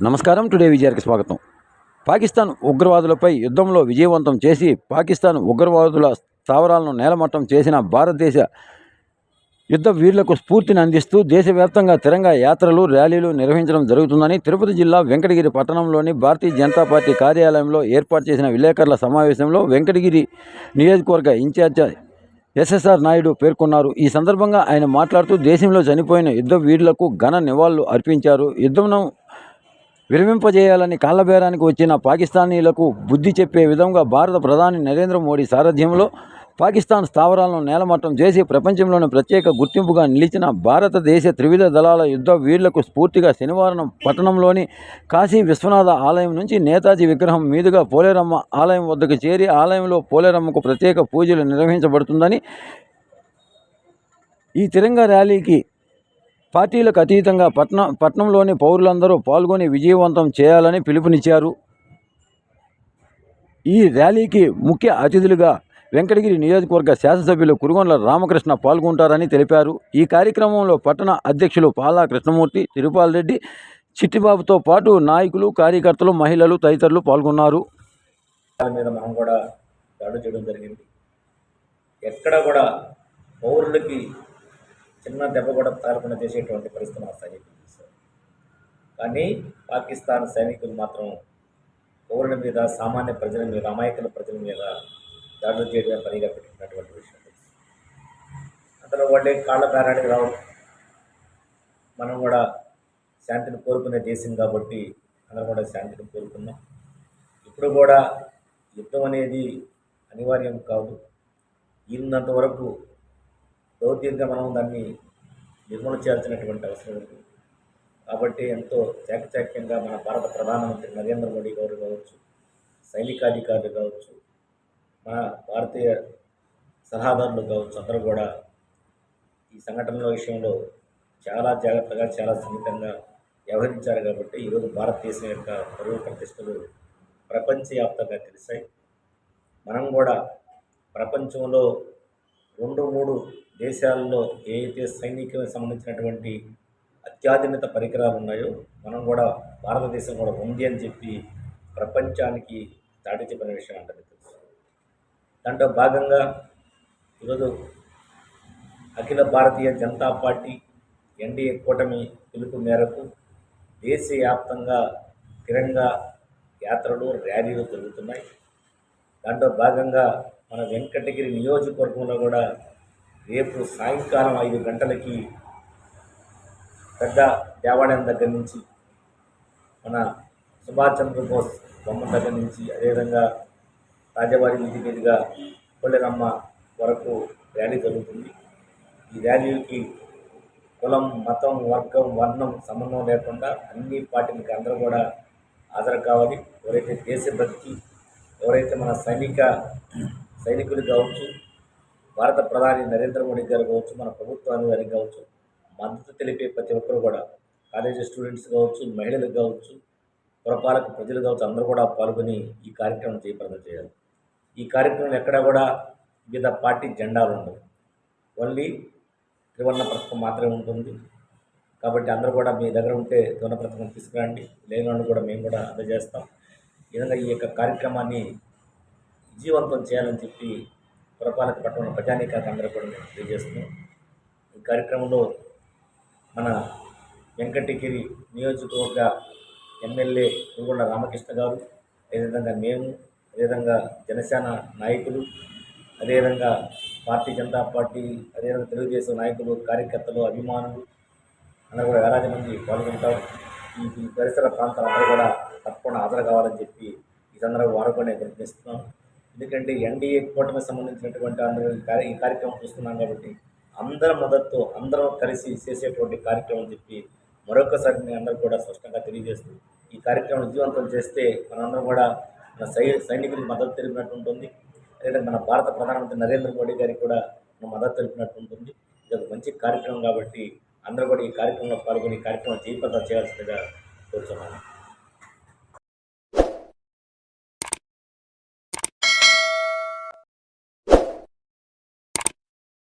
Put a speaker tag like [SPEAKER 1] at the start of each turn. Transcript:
[SPEAKER 1] నమస్కారం. టుడే విజయానికి స్వాగతం. పాకిస్తాన్ ఉగ్రవాదులపై యుద్ధంలో విజయవంతం చేసి పాకిస్తాన్ ఉగ్రవాదుల స్థావరాలను నేలమట్టం చేసిన భారతదేశ యుద్ధ వీరులకు స్ఫూర్తిని అందిస్తూ దేశవ్యాప్తంగా తిరంగా యాత్రలు ర్యాలీలు నిర్వహించడం జరుగుతుందని తిరుపతి జిల్లా వెంకటగిరి పట్టణంలోని భారతీయ జనతా పార్టీ కార్యాలయంలో ఏర్పాటు చేసిన విలేకరుల సమావేశంలో వెంకటగిరి నియోజకవర్గ ఇన్ఛార్జ్ ఎస్ఎస్ఆర్ నాయుడు పేర్కొన్నారు. ఈ సందర్భంగా ఆయన మాట్లాడుతూ దేశంలో చనిపోయిన యుద్ధ వీరులకు ఘన నివాళులు అర్పించారు. యుద్ధం విరమింపజేయాలని కాళ్ళబేరానికి వచ్చిన పాకిస్తానీలకు బుద్ధి చెప్పే విధంగా భారత ప్రధాని నరేంద్ర మోడీ సారథ్యంలో పాకిస్తాన్ స్థావరాలను నేలమట్టం చేసి ప్రపంచంలోని ప్రత్యేక గుర్తింపుగా నిలిచిన భారతదేశ త్రివిధ దళాల యుద్ధ వీళ్ళకు స్ఫూర్తిగా శనివారం పట్టణంలోని కాశీ విశ్వనాథ ఆలయం నుంచి నేతాజీ విగ్రహం మీదుగా పోలేరమ్మ ఆలయం వద్దకు చేరి ఆలయంలో పోలేరమ్మకు ప్రత్యేక పూజలు నిర్వహించబడుతుందని ఈ తిరంగ ర్యాలీకి పార్టీలకు అతీతంగా పట్న పట్నంలోని పౌరులందరూ పాల్గొని విజయవంతం చేయాలని పిలుపునిచ్చారు. ఈ ర్యాలీకి ముఖ్య అతిథులుగా వెంకటగిరి నియోజకవర్గ శాసనసభ్యులు కురుగొండ్ల రామకృష్ణ పాల్గొంటారని తెలిపారు. ఈ కార్యక్రమంలో పట్టణ అధ్యక్షులు పాలా కృష్ణమూర్తి తిరుపాల్ రెడ్డి చిట్టిబాబుతో పాటు నాయకులు కార్యకర్తలు మహిళలు తదితరులు పాల్గొన్నారు.
[SPEAKER 2] మీద మనం కూడా దాడి చేయడం జరిగింది. ఎక్కడ కూడా పౌరులకి చిన్న దెబ్బ కూడా తారకుండా చేసేటువంటి పరిస్థితి మన సైనికులు చేశారు కానీ పాకిస్తాన్ సైనికులు మాత్రం పౌరుల మీద సామాన్య ప్రజల మీద అమాయకుల ప్రజల మీద దాడులు చేయడం పనిగా పెట్టుకున్నటువంటి విషయం. తెలుసు. అందులో వాళ్ళే కాళ్ళ బేరానికి రావడం మనం కూడా శాంతిని కోరుకునే దేశం కాబట్టి అందరం కూడా శాంతిని కోరుకున్నాం. ఇప్పుడు కూడా యుద్ధం అనేది అనివార్యం కాదు. ఈనంత వరకు దౌర్జన్యంగా మనం దాన్ని నిర్మూలన చేయాల్సినటువంటి అవసరం ఉంది. కాబట్టి ఎంతో చాకచాక్యంగా మన భారత ప్రధానమంత్రి నరేంద్ర మోడీ గారు కావచ్చు సైనికాధికారులు కావచ్చు మన భారతీయ సలహాదారులు కావచ్చు అందరూ కూడా ఈ సంఘటనల విషయంలో చాలా జాగ్రత్తగా చాలా సున్నితంగా వ్యవహరించారు కాబట్టి ఈరోజు భారతదేశం యొక్క పరువు ప్రతిష్టలు ప్రపంచవ్యాప్తంగా తెలిసాయి. మనం కూడా ప్రపంచంలో రెండు మూడు దేశాల్లో ఏ అయితే సైనిక సంబంధించినటువంటి అత్యాధునిత పరికరాలు ఉన్నాయో మనం కూడా భారతదేశం కూడా ఉంది అని చెప్పి ప్రపంచానికి దాటి చెప్పిన విషయం అంటే తెలుసు. దాంట్లో భాగంగా ఈరోజు అఖిల భారతీయ జనతా పార్టీ ఎన్డీఏ కూటమి పిలుపు మేరకు దేశవ్యాప్తంగా తిరంగా యాత్రలు ర్యాలీలు జరుగుతున్నాయి. దాంట్లో భాగంగా మన వెంకటగిరి నియోజకవర్గంలో కూడా రేపు సాయంకాలం ఐదు గంటలకి పెద్ద దేవాలయం దగ్గర నుంచి మన సుభాష్ చంద్రబోస్ బొమ్మ దగ్గర నుంచి అదేవిధంగా రాజవారి వీధి మీదుగా కొల్లెరమ్మ వరకు ర్యాలీ జరుగుతుంది. ఈ ర్యాలీకి కులం మతం వర్గం వర్ణం సంబంధం లేకుండా అన్ని పార్టీలకి అందరూ కూడా హాజరు కావాలి. ఎవరైతే దేశభక్తి ఎవరైతే మన సైనిక సైనికులు కావచ్చు భారత ప్రధాని నరేంద్ర మోడీ గారు కావచ్చు మన ప్రభుత్వాన్ని గారికి కావచ్చు మద్దతు తెలిపే ప్రతి ఒక్కరు కూడా కాలేజీ స్టూడెంట్స్ కావచ్చు మహిళలు కావచ్చు పురపాలక ప్రజలు కావచ్చు అందరూ కూడా పాల్గొని ఈ కార్యక్రమం జయప్రదం చేయాలి. ఈ కార్యక్రమంలో ఎక్కడా కూడా వివిధ పార్టీ జెండాలు ఉండవు. ఓన్లీ త్రివర్ణ పథకం మాత్రమే ఉంటుంది. కాబట్టి అందరూ కూడా మీ దగ్గర ఉంటే త్రివర్ణ పథకం తీసుకురండి. లేని కూడా మేము కూడా అందజేస్తాం. ఈ విధంగా ఈ యొక్క కార్యక్రమాన్ని విజయవంతం చేయాలని చెప్పి పురపాలక పట్టణ ప్రజానీకానికి అందరూ కూడా మేము తెలియజేస్తున్నాం. ఈ కార్యక్రమంలో మన వెంకటగిరి నియోజకవర్గ ఎమ్మెల్యే పురుగుండ రామకృష్ణ గారు అదేవిధంగా మేము అదేవిధంగా జనసేన నాయకులు అదేవిధంగా పార్టీ జనతా పార్టీ అదేవిధంగా తెలుగుదేశం నాయకులు కార్యకర్తలు అభిమానులు అందరూ కూడా వేలాది మంది పాల్గొంటారు ఈ పరిసర ప్రాంతాలందరూ కూడా తప్పకుండా హాజరు కావాలని చెప్పి ఈ సందర్భంగా వారు కూడా నేను ఎందుకంటే ఎన్డీఏ కూటమికి సంబంధించినటువంటి అందరూ ఈ కార్య ఈ కార్యక్రమం చూస్తున్నాం కాబట్టి అందరి మద్దతు అందరం కలిసి చేసేటువంటి కార్యక్రమం చెప్పి మరొకసారి మీ అందరూ కూడా స్పష్టంగా తెలియజేస్తూ ఈ కార్యక్రమం విజయవంతం చేస్తే మనందరం కూడా మన సై సైనికులకు మద్దతు తెలిపినట్టు ఉంటుంది. అదేవిధంగా మన భారత ప్రధానమంత్రి నరేంద్ర మోడీ గారికి కూడా మనం మద్దతు తెలిపినట్టు ఉంటుంది. ఇది ఒక మంచి కార్యక్రమం కాబట్టి అందరూ కూడా ఈ కార్యక్రమంలో పాల్గొని ఈ కార్యక్రమం జయప్రదం చేయాల్సిందిగా కోరుతున్నాను